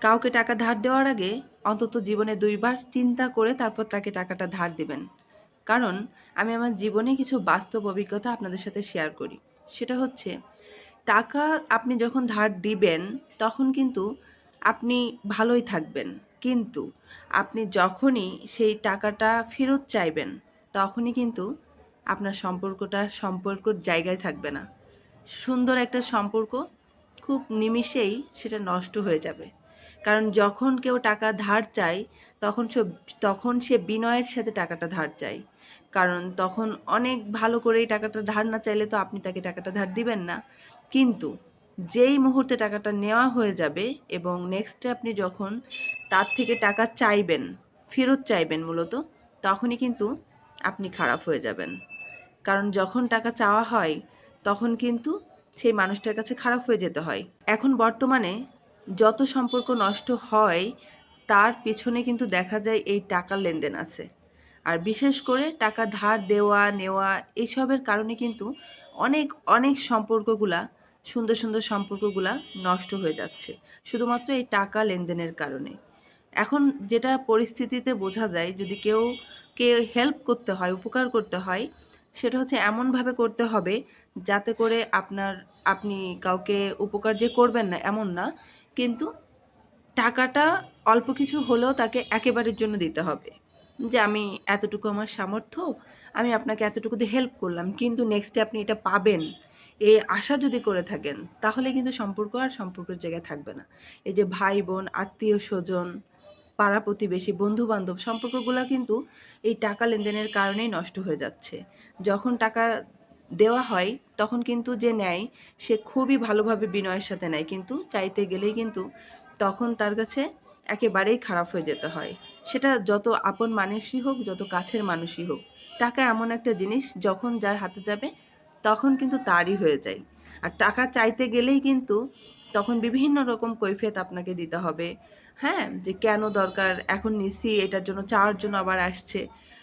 কাউকে টাকা ধার দেওয়ার আগে অন্তত জীবনে দুইবার চিন্তা করে তারপর তাকে টাকাটা ধার দিবেন। কারণ আমি আমার জীবনে কিছু বাস্তব অভিজ্ঞতা আপনাদের সাথে শেয়ার করি। সেটা হচ্ছে, টাকা আপনি যখন ধার দিবেন, তখন কিন্তু আপনি ভালোই থাকবেন। কিন্তু আপনি যখনই সেই টাকাটা ফেরত চাইবেন, তখনই কিন্তু আপনার সম্পর্কটা সম্পর্কর জায়গায় থাকবে না। সুন্দর একটা সম্পর্ক খুব নিমিষেই সেটা নষ্ট হয়ে যাবে। কারণ যখন কেউ টাকা ধার চায়, তখন সে তখন সে বিনয়ের সাথে টাকাটা ধার চায়। কারণ তখন অনেক ভালো করেই টাকাটা ধার না চাইলে তো আপনি তাকে টাকাটা ধার দিবেন না। কিন্তু যেই মুহূর্তে টাকাটা নেওয়া হয়ে যাবে এবং নেক্সটে আপনি যখন তার থেকে টাকা চাইবেন, ফেরত চাইবেন মূলত, তখনই কিন্তু আপনি খারাপ হয়ে যাবেন। কারণ যখন টাকা চাওয়া হয়, তখন কিন্তু সেই মানুষটার কাছে খারাপ হয়ে যেতে হয়। এখন বর্তমানে যত সম্পর্ক নষ্ট হয়, তার পিছনে কিন্তু দেখা যায় এই টাকার লেনদেন আছে। আর বিশেষ করে টাকা ধার দেওয়া, নেওয়া এইসবের কারণে কিন্তু অনেক অনেক সম্পর্কগুলা, সুন্দর সুন্দর সম্পর্কগুলা নষ্ট হয়ে যাচ্ছে, শুধুমাত্র এই টাকা লেনদেনের কারণে। এখন যেটা পরিস্থিতিতে বোঝা যায়, যদি কেউ কে হেল্প করতে হয়, উপকার করতে হয় সেটা হচ্ছে এমনভাবে করতে হবে যাতে করে আপনার, আপনি কাউকে উপকার যে করবেন না এমন না, কিন্তু টাকাটা অল্প কিছু হলেও তাকে একেবারের জন্য দিতে হবে। যে আমি এতটুকু আমার সামর্থ্য, আমি আপনাকে এতটুকু দিয়ে হেল্প করলাম, কিন্তু নেক্সটে আপনি এটা পাবেন, এই আশা যদি করে থাকেন, তাহলে কিন্তু সম্পর্ক আর সম্পর্কের জায়গায় থাকবে না। এই যে ভাই বোন, আত্মীয় স্বজন পাড়া প্রতিবেশী বন্ধু বান্ধব সম্পর্কগুলো কিন্তু এই টাকা লেনদেনের কারণেই নষ্ট হয়ে যাচ্ছে। যখন টাকা দেওয়া হয়, তখন কিন্তু যে নেয় সে খুবই ভালোভাবে বিনয়ের সাথে নেয়। কিন্তু চাইতে গেলেই কিন্তু তখন তার কাছে একেবারেই খারাপ হয়ে যেতে হয়। সেটা যত আপন মানুষই হোক, যত কাছের মানুষই হোক, টাকা এমন একটা জিনিস যখন যার হাতে যাবে, তখন কিন্তু তারই হয়ে যায়। আর টাকা চাইতে গেলেই কিন্তু তখন বিভিন্ন রকম কৈফিয়ত আপনাকে দিতে হবে। হ্যাঁ? যে কেন দরকার? এখন নিচ্ছি, এটার জন্য চাওয়ার জন্য আবার আসছে।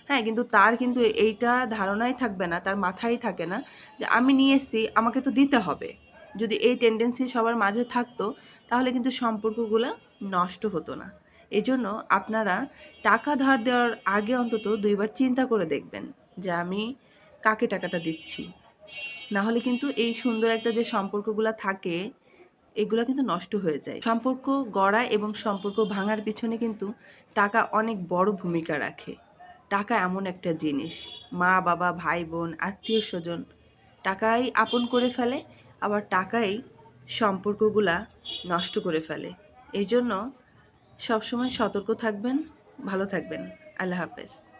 হ্যাঁ কিন্তু তার কিন্তু এইটা ধারণাই থাকবে না, তার মাথায় থাকে না যে আমি নিয়ে এসেছি, আমাকে তো দিতে হবে। যদি এই টেন্ডেন্সি সবার মাঝে থাকতো, তাহলে কিন্তু সম্পর্কগুলো নষ্ট হতো না। এজন্য আপনারা টাকা ধার দেওয়ার আগে অন্তত দুইবার চিন্তা করে দেখবেন যে আমি কাকে টাকাটা দিচ্ছি। না হলে কিন্তু এই সুন্দর একটা যে সম্পর্কগুলো থাকে এগুলো কিন্তু নষ্ট হয়ে যায়। সম্পর্ক গড়া এবং সম্পর্ক ভাঙার পিছনে কিন্তু টাকা অনেক বড় ভূমিকা রাখে। টাকা এমন একটা জিনিস। মা, বাবা, ভাই, বোন, আত্মীয়, স্বজন টাকাই আপন করে ফেলে, আবার টাকাই সম্পর্কগুলা নষ্ট করে ফেলে। এই জন্য সবসময় সতর্ক থাকবেন, ভালো থাকবেন। আল্লাহ হাফেজ।